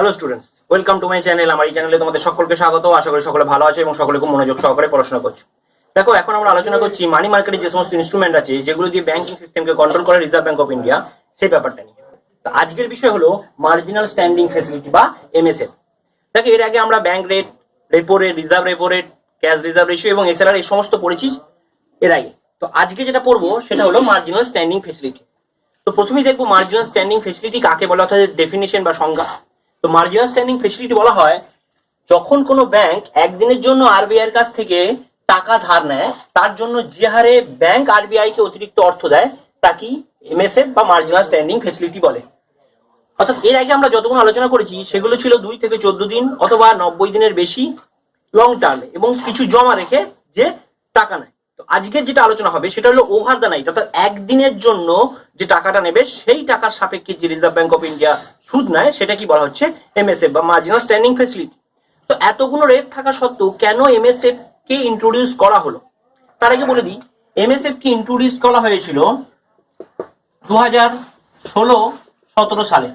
Hello students welcome to my channel আমার এই চ্যানেলে তোমাদের সকলকে স্বাগত। আশা করি সকলে ভালো আছে এবং সকলে খুব মনোযোগ সহকারে পড়াশোনা করছ। দেখো, এখন আমরা আলোচনা করছি মানি মার্কেটে যে সমস্ত ইনস্ট্রুমেন্ট আছে, যেগুলো দিয়ে ব্যাংকিং সিস্টেমকে কন্ট্রোল করে রিজার্ভ ব্যাংক অফ ইন্ডিয়া সেই ব্যাপারটা নিয়ে। আজকের বিষয় হলো মার্জিনাল স্ট্যান্ডিং ফেসিলিটি বা এমএসএফ দেখো, এর আগে আমরা bank rate repo rate reserve repo rate cash reserve ratio এবং এসএলআর এই সমস্ত পড়েছি এর আগে। তো আজকে যেটা পড়ব, সেটা হলো মার্জিনাল স্ট্যান্ডিং ফেসিলিটি তো প্রথমেই দেখব মার্জিনাল স্ট্যান্ডিং ফেসিলিটি কাকে বলা, অর্থাৎ ডেফিনেশন বা সংজ্ঞা। তো মার্জিনাল স্ট্যান্ডিং ফেসিলিটি বলা হয়, যখন কোনো ব্যাংক একদিনের জন্য আরবিআই এর কাছ থেকে টাকা ধার নেয়, তার জন্য যে হারে ব্যাংক আরবিআই কে অতিরিক্ত অর্থ দেয় তাকে এমএসএফ বা মার্জিনাল স্ট্যান্ডিং ফেসিলিটি বলে। অর্থাৎ এর আগে আমরা যতগুলো আলোচনা করেছি, সেগুলো ছিল দুই থেকে চোদ্দ দিন অথবা নব্বই দিনের বেশি লং টার্ম এবং কিছু জমা রেখে যে টাকা নেয়। তো আজকের যেটা আলোচনা হবে সেটা হলো ওভার দ্য নাইট অর্থাৎ একদিনের জন্য যে টাকাটা নেবে সেই টাকার সাপেক্ষে যে রিজার্ভ ব্যাংক অফ ইন্ডিয়া সুদ নেয় সেটা কি বলা হচ্ছে এমএসএফ বা মার্জিনাল স্ট্যান্ডিং ফেসিলিটি তো এতগুলো রেট থাকা সত্ত্বেও কেন এমএসএফ কে ইন্ট্রোডিউস করা হলো? তার আগে বলে দিই এমএসএফ কে ইন্ট্রোডিউস করা হয়েছিল দু হাজার ষোলো সতেরো সালে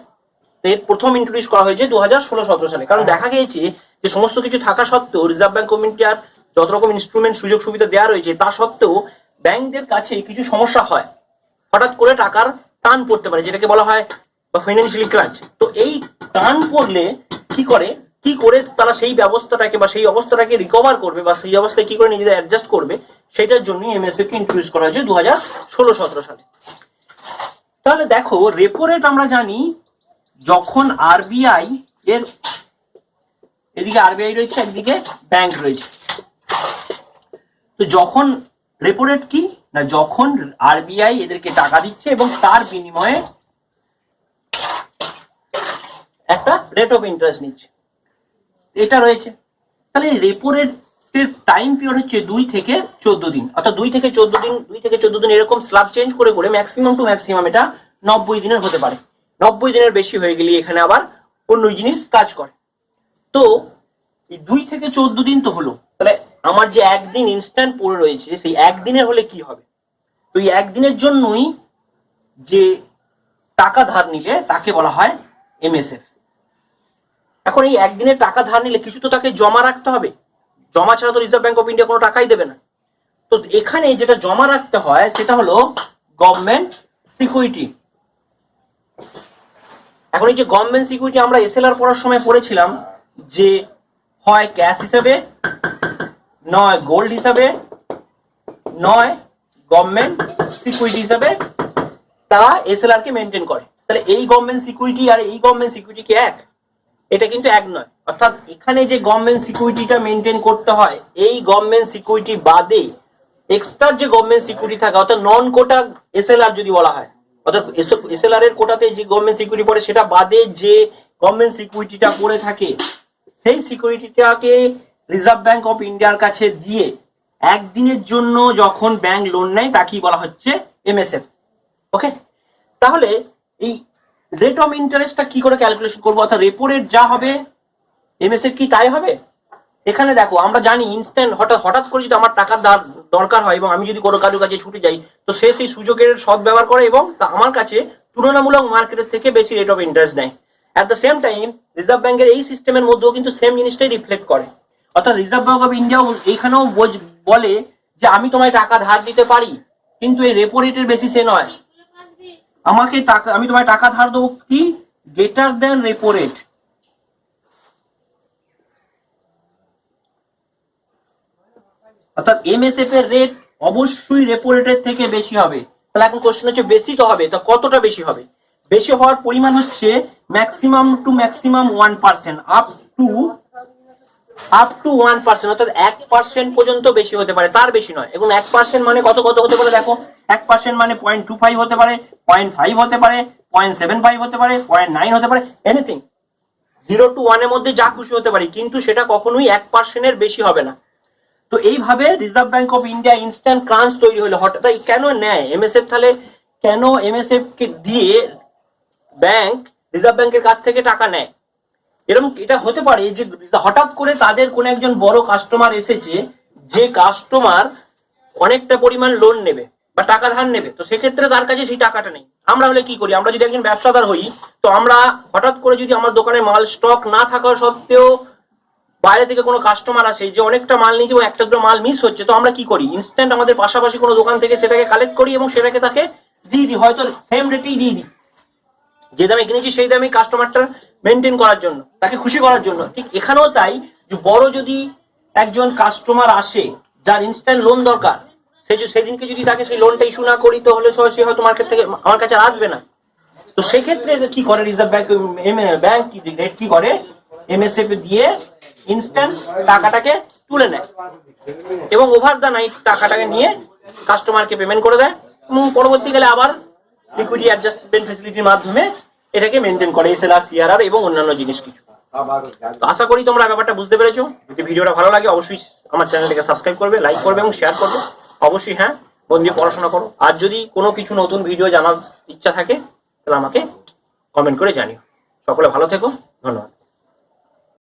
এর প্রথম ইন্ট্রোডিউস করা হয়েছে দু হাজার ষোলো সতেরো সালে। কারণ দেখা গিয়েছে যে সমস্ত কিছু থাকা সত্ত্বেও রিজার্ভ ব্যাংক অফ ইন্ডিয়ার যত রকম ইনস্ট্রুমেন্ট সুযোগ, সুবিধা দেওয়া রয়েছে, তা সত্ত্বেও ব্যাংকদের কাছে কিছু সমস্যা হয়। হঠাৎ করে টাকার টান পড়তে পারে, যেটাকে বলা হয় বা ফাইন্যান্সিয়ালি ক্রাঞ্চ তো এই টান পড়লে কি করে? কি করে তারা সেই ব্যবস্থাটাকে বা সেই অবস্থাটাকে রিকভার করবে বা সেই অবস্থায় কি করে নিজেদের অ্যাডজাস্ট করবে, সেটার জন্যই এমএসএফ কে ইন্ট্রোডিউস করা হয়েছে দু হাজার ষোলো সতেরো সালে। তাহলে দেখো রেপো রেট আমরা জানি যখন আরবিআই এর, এদিকে আরবিআই রয়েছে, একদিকে ব্যাংক রয়েছে। তো যখন রেপো রেট কি? না, যখন আরবিআই এদেরকে টাকা দিচ্ছে এবং তার বিনিময়ে একটা রেট অফ ইন্টারেস্ট নিচ্ছে। এটা রয়েছে। তাহলে রেপো রেটের টাইম পিরিয়ড হচ্ছে দুই থেকে চোদ্দ দিন। অর্থাৎ দুই থেকে চোদ্দ দিন, দুই থেকে চোদ্দ দিন এরকম স্ল্যাব চেঞ্জ করে করে ম্যাক্সিমাম টু ম্যাক্সিমাম এটা নব্বই দিনের হতে পারে। নব্বই দিনের বেশি হয়ে গেলে এখানে আবার অন্য জিনিস কাজ করে। তো দুই থেকে চোদ্দ দিন তো হলো। তাহলে আমার যে একদিন ইনস্ট্যান্ট পড়ে রয়েছে, সেই একদিনের হলে কি হবে? তো এই একদিনের জন্যই যে টাকা ধার নিলে, তাকে বলা হয় এমএসএফ এখন এই একদিনের টাকা ধার নিলে কিছু তো তাকে জমা রাখতে হবে। জমা ছাড়া তো রিজার্ভ ব্যাংক অফ ইন্ডিয়া কোনো টাকাই দেবে না। তো এখানে যেটা জমা রাখতে হয়, সেটা হলো গভর্নমেন্ট সিকিউরিটি এখন এই যে গভর্নমেন্ট সিকিউরিটি আমরা এসএলআর পড়ার সময় পড়েছিলাম যে হয় ক্যাশ হিসাবে নয় গোল্ড হিসাবে, নয় গভর্নমেন্ট সিকিউরিটি হিসাবে তারা এসএলআর কে মেনটেন করে। তাহলে এই গভর্নমেন্ট সিকিউরিটি আর এই গভর্নমেন্ট সিকিউরিটি এক, এটা কিন্তু এক নয়। অর্থাৎ এখানে যে গভর্নমেন্ট সিকিউরিটিটা মেনটেন করতে হয়, এই গভর্নমেন্ট সিকিউরিটি বাদে এক্সট্রা যে গভর্নমেন্ট সিকিউরিটি থাকে, অর্থাৎ নন কোটা এসএলআর যদি বলা হয়, অর্থাৎ এসএলআর এর কোটাতে যে গভর্নমেন্ট সিকিউরিটি পড়ে, সেটা বাদে যে গভর্নমেন্ট সিকিউরিটিটা পড়ে থাকে, সেই সিকিউরিটিটাকে রিজার্ভ ব্যাংক অফ ইন্ডিয়ার কাছে দিয়ে একদিনের জন্য যখন ব্যাংক লোন নেয়, তাকেই বলা হচ্ছে এমএসএফ ওকে তাহলে এই রেট অফ ইন্টারেস্টটা কি করে ক্যালকুলেশন করব? অর্থাৎ রেপো রেট যা হবে এমএসএফ কি তাই হবে? এখানে দেখো, আমরা জানি ইনস্ট্যান্ট হঠাৎ হঠাৎ করে যদি আমার টাকার দার- দরকার হয় এবং আমি যদি কোনো কারোর কাছে ছুটে যাই, তো সে সেই সুযোগের সৎ ব্যবহার করে এবং তা আমার কাছে তুলনামূলক মার্কেটের থেকে বেশি রেট অফ ইন্টারেস্ট নেয়। At the same time reserve ব্যাংকের এই সিস্টেমের মধ্যেও কিন্তু সেম জিনিসটাই রিফ্লেক্ট করে। অর্থাৎ রিজার্ভ ব্যাংক অফ ইন্ডিয়া এইখানেও বলে যে আমি তোমায় টাকা ধার দিতে পারি, কিন্তু এই রেপো রেটের বেশি সে নয়। আমাকে টাকা, আমি তোমায় টাকা ধার দেবো কি? গেটার দেন রেপো রেট অর্থাৎ এমএসএফ এর রেট অবশ্যই রেপো রেটের থেকে বেশি হবে। তাহলে এখন কোশ্চেন হচ্ছে, বেশি তো হবে, তো কতটা বেশি হবে? বেশি হওয়ার পরিমাণ হচ্ছে maximum to maximum one percent up to up to one percent অর্থাৎ এক পার্সেন্ট পর্যন্ত বেশি হতে পারে, তার বেশি নয়। এবং এক পার্সেন্ট মানে কত কত হতে পারে দেখো? এক পার্সেন্ট মানে পয়েন্ট টু ফাইভ হতে পারে পয়েন্ট ফাইভ হতে পারে পয়েন্ট সেভেন ফাইভ হতে পারে পয়েন্ট নাইন হতে পারে এনিথিং জিরো টু ওয়ানের মধ্যে যা খুশি হতে পারে, কিন্তু সেটা কখনোই এক পার্সেন্টের বেশি হবে না। তো এইভাবে reserve bank of India instant crunch তৈরি হলো। হঠাৎ কেন নেয়? এমএসএফ তাহলে কেন এমএসএফ কে দিয়ে ব্যাংক রিজার্ভ ব্যাংকের কাছ থেকে টাকা নেয়? এরকম এটা হতে পারে যে হঠাৎ করে তাদের কোন একজন বড় কাস্টমার এসেছে, যে কাস্টমার অনেকটা পরিমাণ লোন নেবে বা টাকা ধার নেবে, তো সেক্ষেত্রে তার কাছে সেই টাকাটা নেই। আমরা হলে কি করি? আমরা যদি একজন ব্যবসাদার হই, তো আমরা হঠাৎ করে যদি আমার দোকানে মাল স্টক না থাকা সত্ত্বেও বাইরে থেকে কোনো কাস্টমার আসে, যে অনেকটা মাল নিয়েছে এবং একটা দুটো মাল মিস হচ্ছে, তো আমরা কি করি? ইনস্ট্যান্ট আমাদের পাশাপাশি কোনো দোকান থেকে সেটাকে কালেক্ট করি এবং সেটাকে তাকে দিয়ে দিই, হয়তো সেম রেটেই দিয়ে দিই। যে দামে কিনেছি সেই দামে কাস্টমারটা মেনটেন করার জন্য, তাকে খুশি করার জন্য। ঠিক এখানেও তাই যে বড় যদি একজন কাস্টমার আসে, যার ইনস্ট্যান্ট লোন দরকার, সে সেদিনকে যদি তাকে সেই লোনটা ইস্যু না করি, তাহলে সে হয়তো মার্কেট থেকে আমার কাছে আসবে না। তো সেক্ষেত্রে কি করে? রিজার্ভ ব্যাংক ব্যাংক কি করে? এমএসএফ দিয়ে ইনস্ট্যান্ট টাকাটাকে তুলে নেয়। এবং ওভার দ্য নাইট টাকাটাকে নিয়ে কাস্টমারকে পেমেন্ট করে দেয়। এবং পরবর্তীকালে আবার লিকুইডিটি অ্যাডজাস্টমেন্ট ফেসিলিটির মাধ্যমে এটাকে মেনটেন করে এসএলআর সিআরআর এবং অন্যান্য জিনিস কিছু। আশা করি তোমরা ব্যাপারটা বুঝতে পেরেছ। যদি ভিডিওটা ভালো লাগে, অবশ্যই আমার চ্যানেলটাকে সাবস্ক্রাইব করবে লাইক করবে এবং শেয়ার করবে। অবশ্যই হ্যাঁ মন দিয়ে পড়াশোনা করো। আর যদি কোনো কিছু নতুন ভিডিও জানার ইচ্ছা থাকে, তাহলে আমাকে কমেন্ট করে জানিও। সকলে ভালো থেকো